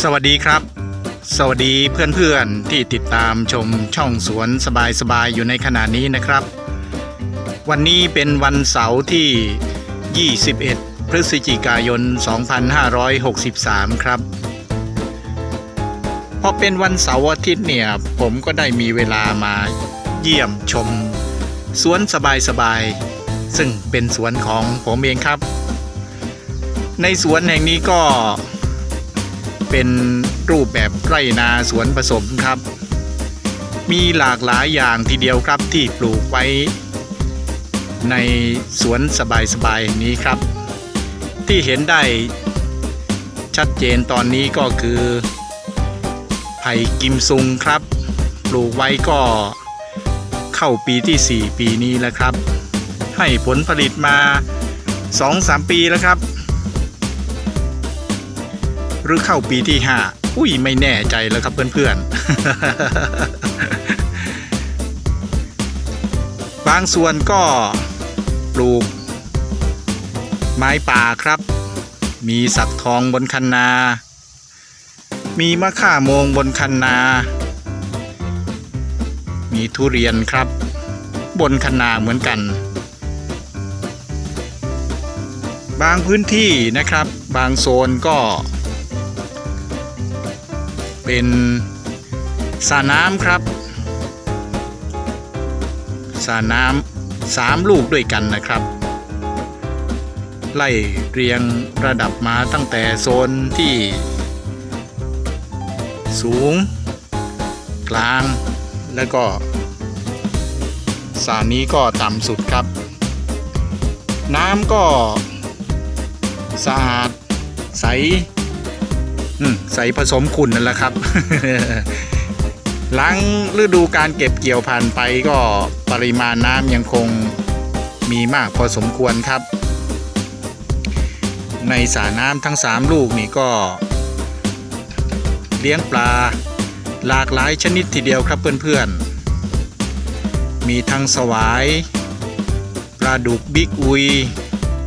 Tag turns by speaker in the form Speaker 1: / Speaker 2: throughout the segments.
Speaker 1: สวัสดีครับ สวัสดีเพื่อนๆที่ติดตามชมช่องสวนสบายๆอยู่ในขณะนี้นะครับ วันนี้เป็นวันเสาร์ที่ 21 พฤศจิกายน 2563 ครับพอเป็นวันเสาร์อาทิตย์เนี่ยผมก็ได้มีเวลามาเยี่ยมชมสวนสบายๆซึ่งเป็นสวนของผมเองครับ ในสวนแห่งนี้ก็ เป็นรูปแบบไร่นาสวนผสมครับ มีหลากหลายอย่างทีเดียวครับที่ปลูกไว้ ในสวนสบายๆนี้ครับ ที่เห็นได้ชัดเจนตอนนี้ก็คือไผ่กิมซุงครับ ปลูกไว้ก็เข้าปีที่ 4 ปีนี้แล้วครับ ให้ผลผลิตมา 2-3 ปีแล้วครับ หรือเข้าปีที่ 5 อุ้ยไม่แน่ใจแล้วครับเพื่อนๆ บางส่วนก็ปลูก ไม้ป่าครับ มีสักทองบนคันนา มีมะข่าโมงบนคันนา มีทุเรียนครับ บนคันนาเหมือนกันบางพื้นที่นะครับ บางโซนก็ เป็นสระน้ำครับสระน้ำสามลูกด้วยกันนะครับ ไล่เรียงระดับมาตั้งแต่โซนที่ สูง กลางแล้วก็สระนี้ก็ต่ำสุดครับ น้ำก็สะอาดใส ใส่ผสมขุ่นนั่นแหละครับหลังฤดูการเก็บเกี่ยวผ่านไปก็ปริมาณน้ำยังคงมีมากพอสมควรครับ ในสระน้ำทั้ง 3 ลูกนี่ก็ เลี้ยงปลาหลากหลายชนิดทีเดียวครับเพื่อนๆ มีทั้งสวายปลาดุกบิ๊กอุย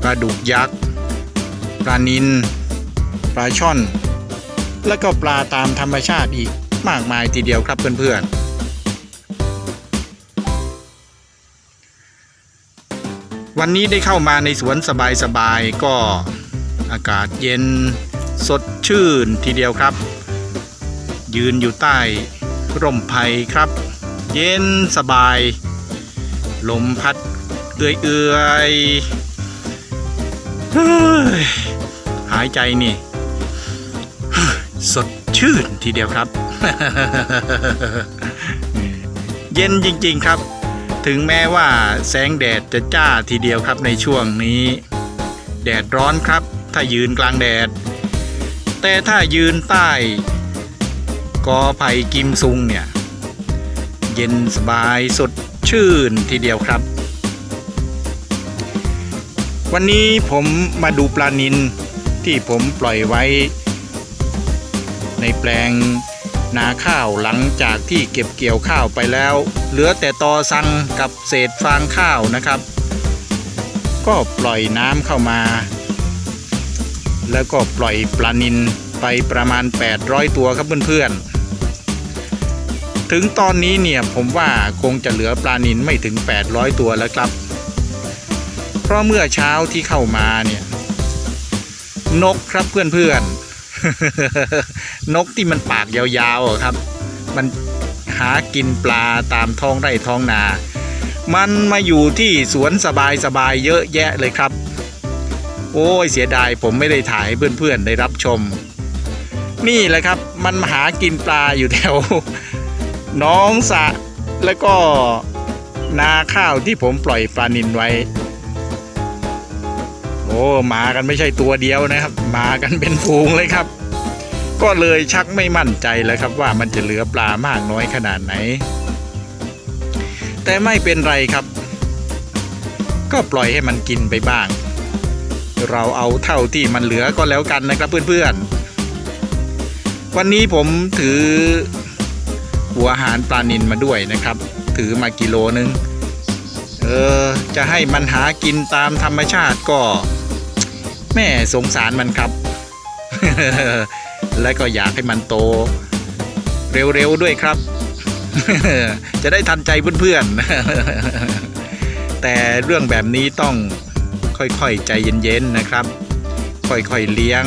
Speaker 1: ปลาดุกยักษ์ปลานินปลาช่อน แล้วก็ปลาตามธรรมชาติอีกมากมายทีเดียวครับเพื่อนๆ วันนี้ได้เข้ามาในสวนสบายๆ ก็อากาศเย็นสดชื่นทีเดียวครับ ยืนอยู่ใต้ร่มไผ่ครับ เย็นสบาย ลมพัดเอื่อยๆเฮ้ยหายใจนี่ สดชื่นทีเดียวครับ เย็นจริงๆครับ ถึงแม้ว่าแสงแดดจะจ้าทีเดียวครับในช่วงนี้ แดดร้อนครับ ถ้ายืนกลางแดด แต่ถ้ายืนใต้กอไผ่กิมซุงเนี่ย เย็นสบายสดชื่นทีเดียวครับ วันนี้ผมมาดูปลานินที่ผมปล่อยไว้ ในแปลงนาข้าวหลังจากที่เก็บเกี่ยวข้าวไปแล้ว เหลือแต่ตอสังกับเศษฟางข้าวนะครับ ก็ปล่อยน้ำเข้ามา แล้วก็ปล่อยปลานินไปประมาณ 800 ตัวครับเพื่อนๆ ถึงตอนนี้เนี่ยผมว่าคงจะเหลือปลานินไม่ถึง 800 ตัวแล้วครับ เพราะเมื่อเช้าที่เข้ามาเนี่ย นกครับเพื่อนๆ นกที่มันปากยาวๆครับ มันหากินปลาตามท้องไร่ท้องนา มันมาอยู่ที่สวนสบายๆเยอะแยะเลยครับ โอ้ยเสียดายผมไม่ได้ถ่ายให้เพื่อนๆได้รับชม นี่แหละครับมันมาหากินปลาอยู่แถวน้องสะแล้วก็นาข้าวที่ผมปล่อยปลานินไว้ โอ้มากันไม่ใช่ตัวเดียวนะครับ มากันเป็นฟูงเลยครับ ก็เลยชักไม่มั่นใจแล้วครับว่ามันจะเหลือปลามากน้อยขนาดไหน แต่ไม่เป็นไรครับ ก็ปล่อยให้มันกินไปบ้าง เราเอาเท่าที่มันเหลือก็แล้วกันนะครับเพื่อนๆ วันนี้ผมถือหัวอาหารปลานินมาด้วยนะครับ ถือมากิโลนึงเออจะให้มันหากินตามธรรมชาติก็ แม่สงสารมันครับ และก็อยากให้มันโตเร็วๆด้วยครับ จะได้ทันใจเพื่อนๆ แต่เรื่องแบบนี้ต้องค่อยๆใจเย็นๆนะครับ ค่อยๆเลี้ยง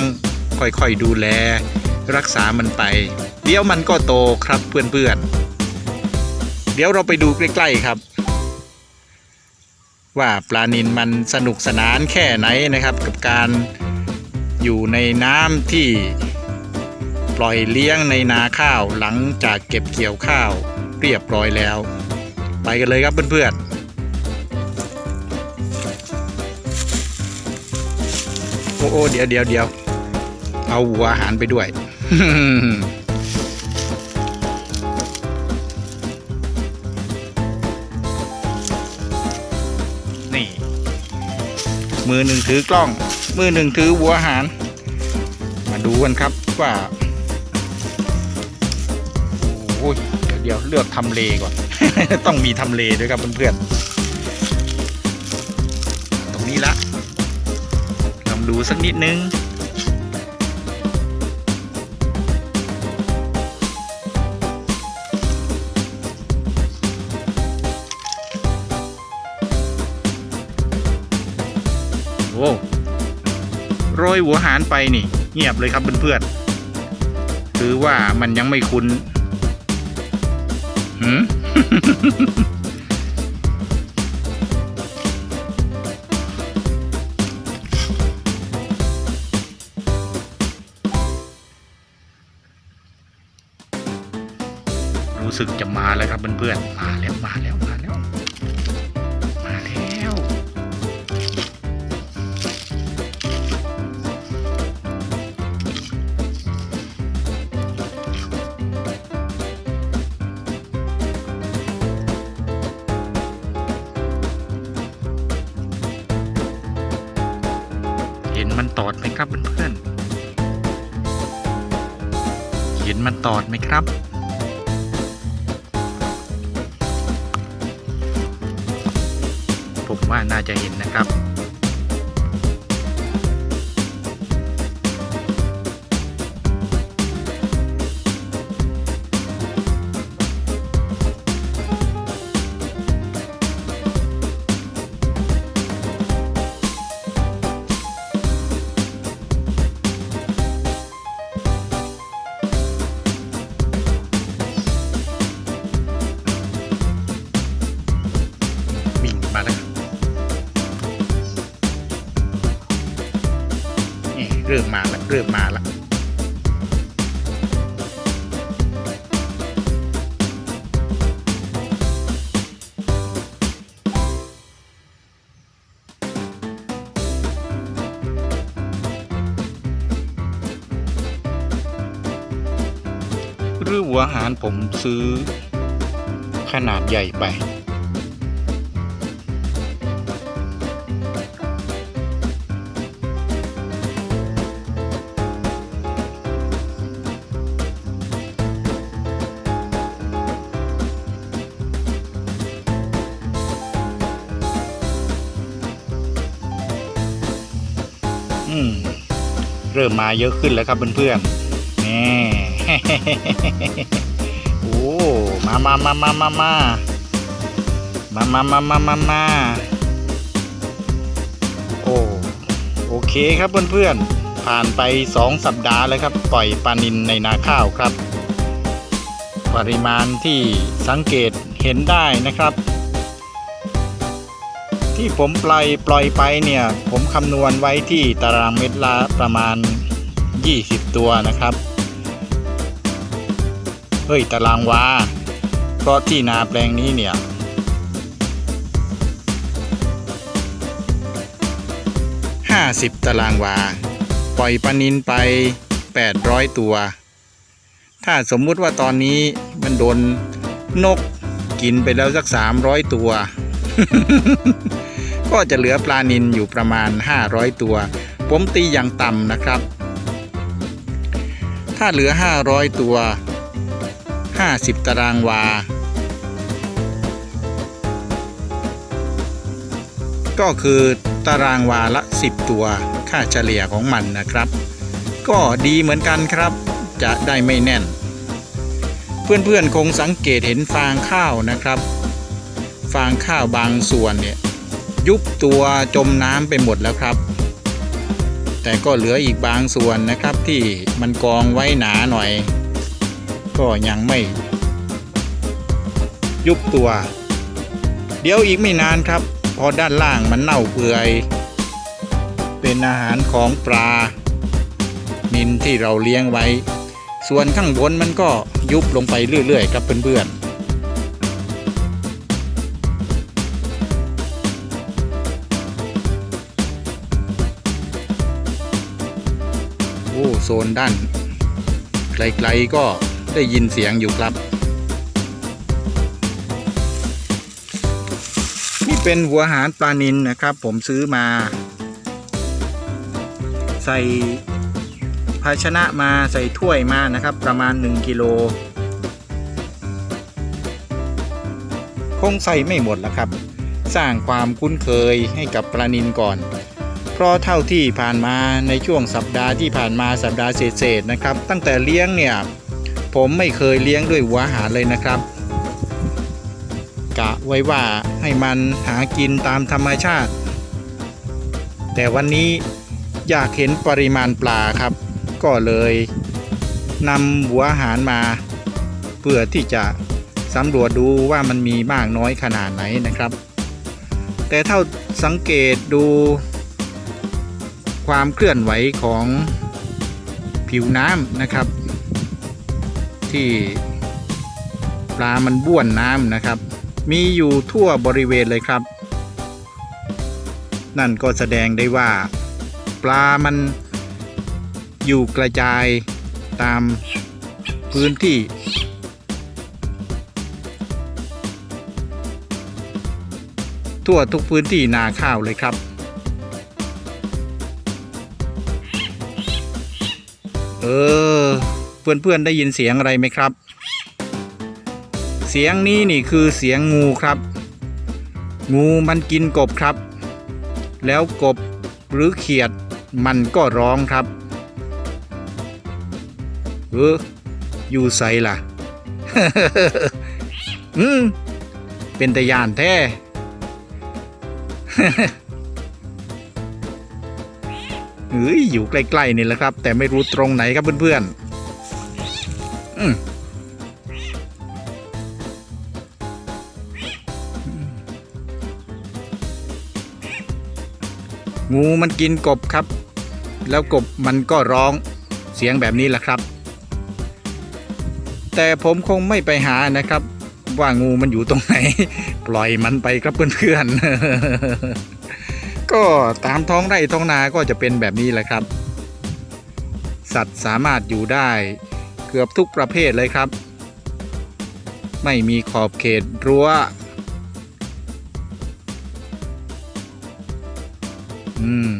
Speaker 1: ค่อยๆดูแล รักษามันไป เดี๋ยวมันก็โตครับเพื่อนๆ เดี๋ยวเราไปดูใกล้ๆครับ ว่าปลานินมันสนุกสนานแค่ไหนนะครับ กับการอยู่ในน้ำที่ ล่อยเลี้ยงในนาข้าวหลังจากเก็บเกี่ยวข้าวเรียบร้อยแล้ว ไปกันเลยครับเพื่อนๆ โอ้โอเดี๋ยวเดี๋ยวเดี๋ยวเอาหัวอาหารไปด้วยนี่ มือหนึ่งถือกล้อง มือหนึ่งถือหัวอาหาร มาดูกันครับว่า อ้ยเดี๋ยวเดี๋ยวเลือกทำเลก่อน ต้องมีทำเลด้วยครับเพื่อนๆ ตรงนี้ละลองดูสักนิดนึงโอ้โรยหัวหารไปนี่ เงียบเลยครับเพื่อนๆถือว่ามันยังไม่คุ้น หืมรู้สึกจะมาแล้วครับเพื่อนๆมาแล้วมาแล้วมาแล้ว มันตอดไหมครับ ผมว่าน่าจะเห็นนะครับ เริ่มมาล้วหรือหัวอาหารผมซื้อขนาดใหญ่ไป อืมเริ่มมาเยอะขึ้นแล้วครับเพื่อนๆนี่โอ้มามามามามามามามามามามามาโอ้โอเคครับเพื่อนๆ ผ่านไปสองสัปดาห์แล้วครับ ปล่อยปลานินในนาข้าวครับ ปริมาณที่สังเกตเห็นได้นะครับ ที่ผมปล่อยปล่อยไปเนี่ย ผมคำนวณไว้ที่ตารางเมตรละประมาณ 20 ตัวนะครับ เฮ้ย ตารางวาเพราะที่นาแปลงนี้เนี่ย50ตารางวา ปล่อยปลานินไป 800 ตัว ถ้าสมมุติว่าตอนนี้มันโดนนกกินไปแล้วสัก 300 ตัว ก็จะเหลือปลานินอยู่ประมาณ 500 ตัว ผมตีอย่างต่ำนะครับ ถ้าเหลือ 500 ตัว 50 ตารางวา ก็คือตารางวาละ 10 ตัวค่าเฉลี่ยของมันนะครับ ก็ดีเหมือนกันครับ จะได้ไม่แน่น เพื่อนๆคงสังเกตเห็นฟางข้าวนะครับ ฟางข้าวบางส่วนเนี่ย ยุบตัวจมน้ำไปหมดแล้วครับ แต่ก็เหลืออีกบางส่วนนะครับที่มันกองไว้หนาหน่อย ก็ยังไม่ ยุบตัว เดี๋ยวอีกไม่นานครับ พอด้านล่างมันเน่าเปื่อย เป็นอาหารของปลา นินที่เราเลี้ยงไว้ ส่วนข้างบนมันก็ยุบลงไปเรื่อยๆครับเพื่อนๆ ซนด้าน ไกลๆก็ได้ยินเสียงอยู่ครับ นี่เป็นหัวหารปลานินนะครับ ผมซื้อมา ใส่ภาชนะมาใส่ถ้วยมานะครับ ประมาณ 1กิโลคงใส่ไม่หมดแล้วครับ สร้างความคุ้นเคยให้กับปลานินก่อน เพราะเท่าที่ผ่านมาในช่วงสัปดาห์ที่ผ่านมาสัปดาห์เศษๆนะครับ ตั้งแต่เลี้ยงเนี่ยผมไม่เคยเลี้ยงด้วยหัวอาหารเลยนะครับ กะไว้ว่าให้มันหากินตามธรรมชาติ แต่วันนี้อยากเห็นปริมาณปลาครับ ก็เลยนำหัวอาหารมา เพื่อที่จะสำรวจดูว่ามันมีมากน้อยขนาดไหนนะครับ แต่เท่าสังเกตดู ความเคลื่อนไหวของผิวน้ำนะครับ ที่ปลามันบ้วนน้ำนะครับ มีอยู่ทั่วบริเวณเลยครับ นั่นก็แสดงได้ว่า ปลามันอยู่กระจายตามพื้นที่ ทั่วทุกพื้นที่นาข้าวเลยครับ เออ เพื่อนๆได้ยินเสียงอะไรไหมครับ เสียงนี้นี่คือเสียงงูครับ งูมันกินกบครับ แล้วกบหรือเขียดมันก็ร้องครับ เออ อยู่ใส่ล่ะ อืมเป็นตะยานแท้ เฮ้ยอยู่ใกล้ๆนี่แหละครับ แต่ไม่รู้ตรงไหนครับเพื่อนๆอืมงูมันกินกบครับ แล้วกบมันก็ร้องเสียงแบบนี้แหละครับ แต่ผมคงไม่ไปหานะครับ ว่างูมันอยู่ตรงไหน ปล่อยมันไปครับเพื่อนๆ ก็ตามท้องไร่ท้องนาก็จะเป็นแบบนี้แหละครับ สัตว์สามารถอยู่ได้เกือบทุกประเภทเลยครับ ไม่มีขอบเขตรั้วอืม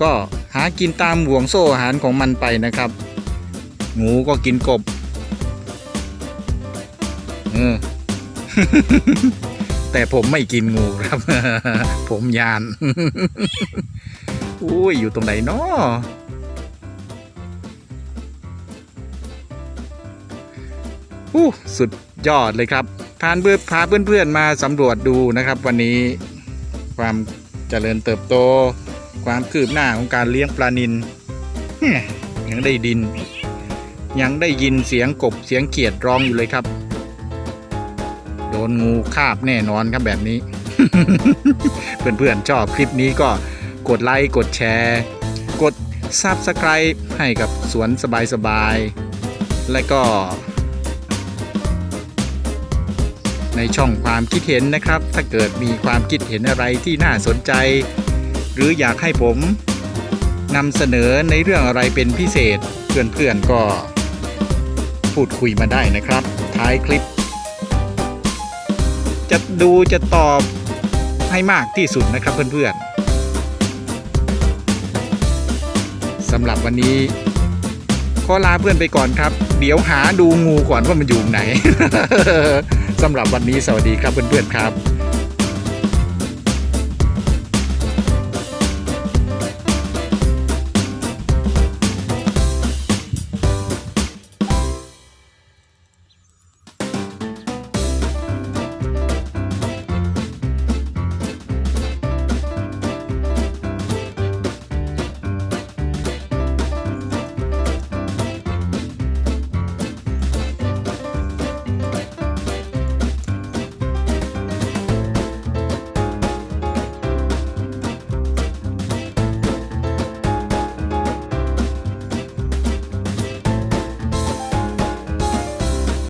Speaker 1: ก็หากินตามห่วงโซ่อาหารของมันไปนะครับ งูก็กินกบ เออ แต่ผมไม่กินงูครับ ผมยาน อุ้ย อยู่ตรงไหนเนาะอู้สุดยอดเลยครับพานเพื่อพาเพื่อนๆมาสำรวจดูนะครับ วันนี้ความเจริญเติบโต ความคืบหน้าของการเลี้ยงปลานินยังได้ดิน ยังได้ยินเสียงกบเสียงเขียดร้องอยู่เลยครับ โดนงูคาบแน่นอนครับแบบนี้ เพื่อนๆชอบคลิปนี้ก็กดไลค์กดแชร์ กด Subscribe ให้กับสวนสบายๆ และก็ ในช่องความคิดเห็นนะครับ ถ้าเกิดมีความคิดเห็นอะไรที่น่าสนใจ หรืออยากให้ผมนำเสนอในเรื่องอะไรเป็นพิเศษ เพื่อนๆก็พูดคุยมาได้นะครับ ท้ายคลิป จะดูจะตอบให้มากที่สุดนะครับเพื่อนๆสำหรับวันนี้ขอลาเพื่อนไปก่อนครับ เดี๋ยวหาดูงูก่อนว่ามันอยู่ไหนสำหรับวันนี้สวัสดีครับเพื่อนๆครับ